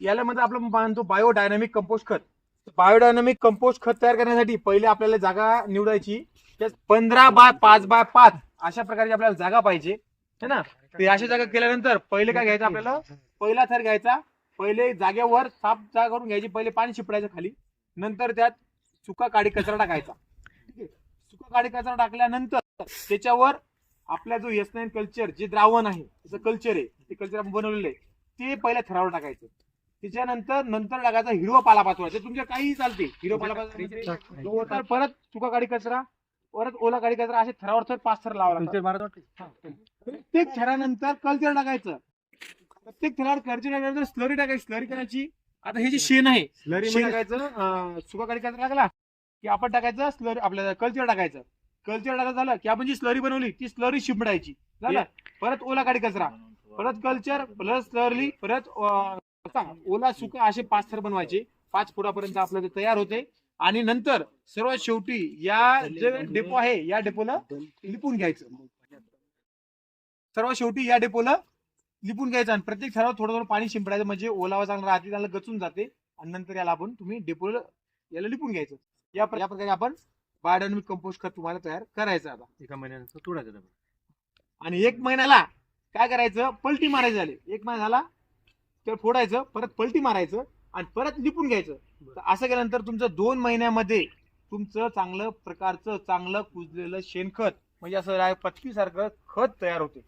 याला म्हणजे आपलं मानतो बायोडायनामिक कंपोस्ट खत. बायोडायनामिक कंपोस्ट खत तयार करण्यासाठी पहिले आपल्याला जागा निवडायची. पंधरा बाय पाच बाय पाच अशा प्रकारची आपल्याला जागा पाहिजे. है ना? ते अशा जागा केल्यानंतर पहिले काय घ्यायचं आपल्याला? पहिला थर घ्यायचा. पहिले जागेवर साफ जागा करून घ्यायची. पहिले पाणी शिपडायचं खाली. नंतर त्यात सुका काडी कचरा टाकायचा. ठीक आहे? सुका काडी कचरा टाकल्यानंतर त्याच्यावर आपला जो एस नाईन कल्चर जे द्रावण आहे त्याचं कल्चर आहे ते कल्चर आपण बनवलेलं आहे ते पहिल्या थरावर टाकायचं. त्याच्यानंतर नंतर टाकायचा हिरवा पाला पाचवा. ते तुमच्या काही चालते. हिरवा पाला पाचवा परत सुका काडी कचरा परत ओला काडी कचरा असे थरावर थर पाच थर लावा प्रत्येक थरानंतर कल्चर टाकायचं. प्रत्येक थरावर कल्चर टाकायचं स्लरी टाकायची. स्लरी करायची. आता हे जे शेण आहे स्लरी टाकायचं सुका काडी कचरा टाकला की आपण टाकायचं स्लरी आपल्याला कल्चर टाकायचं. कल्चर टाकायचं झालं की आपण जी स्लरी बनवली ती स्लरी शिंपडायची. झालं? परत ओला काडी कचरा. परत कल्चर प्लस स्लरी परत आता ओला सुका असे पाच थर बनवायचे. पाच फुटापर्यंत आपलं ते तयार होते. आणि नंतर सर्वात शेवटी या जे डेपो आहे या डेपोला लिपून घ्यायचं. सर्वात शेवटी या डेपोला लिपून घ्यायचं आणि प्रत्येक थरावर थोडं थोडं पाणी शिंपडायचं. म्हणजे ओलावा चांगला राहते त्याला गचून जाते. आणि नंतर याला आपण तुम्ही डेपोला याला लिपून घ्यायचं. या प्र- या प्रकारे आपण बायोडायनमिक कंपोस्ट खत तुम्हाला तयार करायचं आता. एका महिन्यानंतर तोडायचं आणि एक महिन्याला काय करायचं? पलटी मारायची झाली. एक महिना झाला तर फोडायचं परत पलटी मारायचं आणि परत लिपून घ्यायचं. तर असं केल्यानंतर तुमचं दोन महिन्यामध्ये तुमचं चांगलं प्रकारचं चांगलं कुजलेलं शेणखत म्हणजे असं पचकीसारखं खत तयार होते.